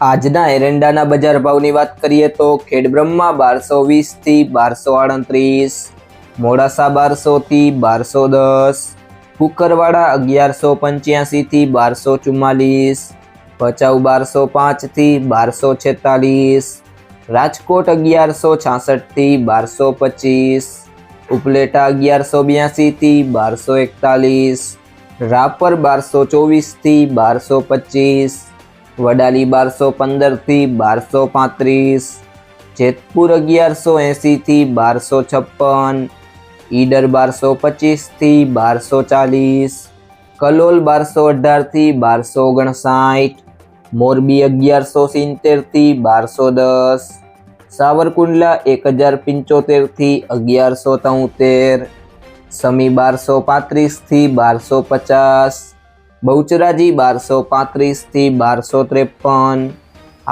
આજના એરંડાના બજાર ભાવની વાત કરીએ તો ખેડબ્રહ્મા બારસો વીસથી બારસો આડત્રીસ, મોડાસા બારસોથી બારસો દસ, કુકરવાડા અગિયારસો પંચ્યાસીથી બારસો ચુમ્માલીસ, ભચાઉ બારસો પાંચથી બારસો છેતાલીસ, રાજકોટ અગિયારસો છાસઠથી બારસો પચીસ, ઉપલેટા અગિયારસો બ્યાસીથી બારસો એકતાલીસ, રાપર બારસો ચોવીસથી બારસો પચીસ વડાલી બારસો પંદરથી બારસો પાંત્રીસ, જેતપુર અગિયારસો એંસીથી બારસો છપ્પન, ઈડર બારસો પચીસથી બારસો ચાલીસ, કલોલ બારસો અઢારથી બારસો ઓગણસાઠ, મોરબી અગિયારસો સિત્તેરથી બારસો દસ, સાવરકુંડલા એક હજાર પંચોતેરથી અગિયારસો તોતેર, સમી બારસો પાંત્રીસથી બારસો પચાસ બહુચરાજી બારસો પાંત્રીસથી બારસો ત્રેપન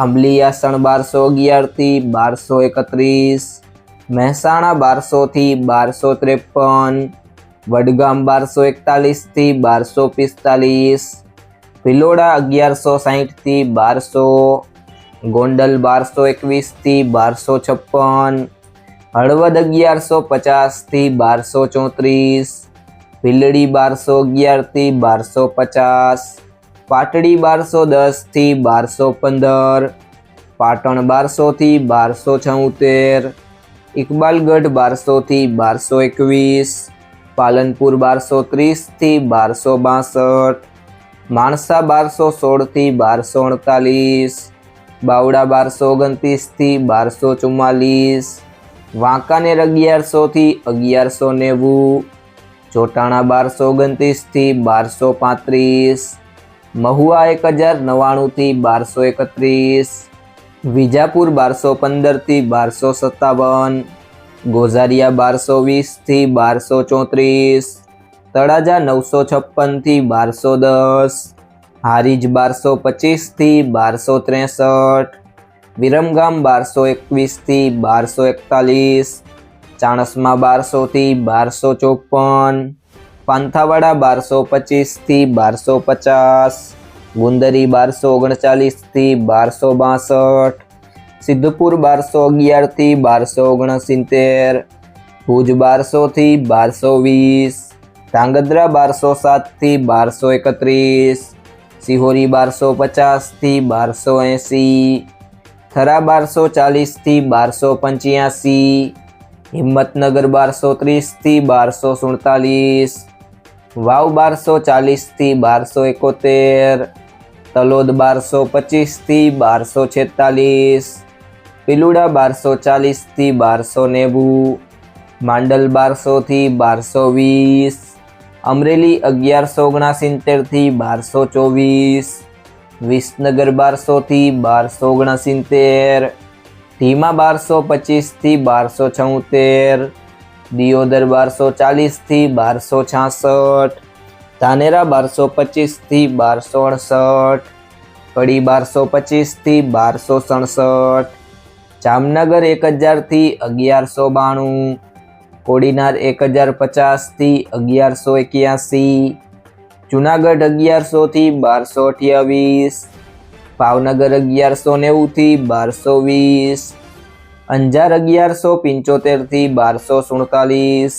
આંબલીયાસણ બારસો અગિયારથી બારસો એકત્રીસ, મહેસાણા બારસોથી બારસો ત્રેપન, વડગામ બારસો એકતાલીસથી બારસો પિસ્તાલીસ, ભિલોડા અગિયારસો સાહીઠથી બારસો, ગોંડલ બારસો એકવીસથી બારસો છપ્પન, હળવદ અગિયારસો પચાસથી બારસો ચોત્રીસ ભીલડી બારસો અગિયારથી બારસો પચાસ, પાટડી બારસો દસથી બારસો પંદર, પાટણ બારસોથી બારસો છોતેર, ઇકબાલગઢ બારસોથી બારસો એકવીસ, પાલનપુર બારસો ત્રીસથી બારસો બાસઠ, માણસા બારસો સોળથી બારસો અડતાલીસ, બાવડા બારસો ઓગણત્રીસથી બારસો ચુમ્માલીસ, વાંકાનેર અગિયારસોથી અગિયારસો નેવું ચોટાણા બારસો ઓગણત્રીસથી બારસો પાંત્રીસ. મહુવા એક હજાર નવ્વાણુંથી બારસો એકત્રીસ. વિજાપુર બારસો પંદરથી બારસો સત્તાવન. ગોઝારિયા બારસો વીસથી બારસો ચોત્રીસ. તળાજા નવસો છપ્પનથી બારસો દસ. હારીજ બારસો પચીસથી બારસો ત્રેસઠ. વિરમગામ બારસો એકવીસથી બારસો એકતાલીસ. ચાણસમાં બારસોથી બારસો ચોપન, પાંથાવાડા બારસો પચીસથી બારસો પચાસ ગુંદરી બારસો ઓગણચાલીસથી બારસો બાસઠ સિદ્ધપુર બારસો અગિયારથી બારસો ઓગણસિત્તેર ભુજ બારસોથી બારસો વીસ ધાંગધ્રા બારસો સાતથી બારસો એકત્રીસ સિહોરી બારસો પચાસથી બારસો એંસી થરા બારસો ચાલીસથી બારસો પંચ્યાસી હિંમતનગર બારસો ત્રીસથી બારસો સુડતાલીસ, વાવ બારસો ચાલીસથી બારસો એકોતેર, તલોદ બારસો પચીસથી બારસો છેતાલીસ, પિલુડા બારસો ચાલીસથી બારસો નેવું, માંડલ બારસોથી બારસો વીસ, અમરેલી અગિયારસો ઓગણસિત્તેરથી બારસો ચોવીસ, વિસનગર બારસોથી બારસો ઓગણસિત્તેર ધીમા બારસો પચીસથી બારસો છોતેર, દિયોદર બારસો ચાલીસથી બારસો છાસઠ, ધાનેરા બારસો પચીસથી બારસો અડસઠ, કડી બારસો પચીસથી બારસો સડસઠ, જામનગર એક હજારથી અગિયારસો બાણું, કોડીનાર એક હજાર પચાસથી અગિયારસો એક્યાસી, જુનાગઢ અગિયારસોથી બારસો અઠ્યાવીસ ભાવનગર અગિયારસો નેવુંથી બારસો વીસ. અંજાર અગિયારસો પંચોતેરથી બારસો સુડતાલીસ.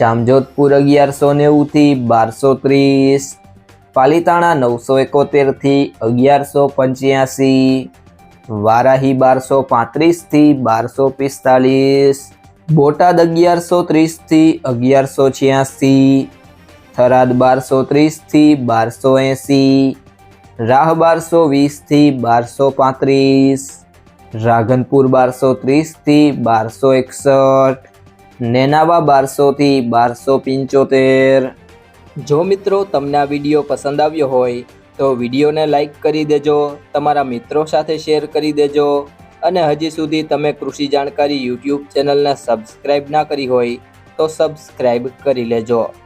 જામજોધપુર અગિયારસો નેવુંથી બારસો ત્રીસ. પાલીતાણા નવસો એકોતેરથી અગિયારસો પંચ્યાસી. વારાહી બારસો પાંત્રીસથી બારસો પિસ્તાલીસ. બોટાદ અગિયારસો ત્રીસથી અગિયારસો છ્યાસી. થરાદ બારસો ત્રીસથી બારસો એંસી. રાહ બારસો વીસથી બારસો પાંત્રીસ, રાઘનપુર બારસો ત્રીસથી બારસો એકસઠ, નેનાવા બારસોથી બારસો પંચોતેર. જો મિત્રો તમને આ વીડિયો પસંદ આવ્યો હોય, તો વિડીયોને લાઈક કરી દેજો, તમારા મિત્રો સાથે શેર કરી દેજો, અને હજી સુધી તમે કૃષિ જાણકારી યુટ્યુબ ચેનલને સબસ્ક્રાઈબ ના કરી હોય, તો સબસ્ક્રાઈબ કરી લેજો.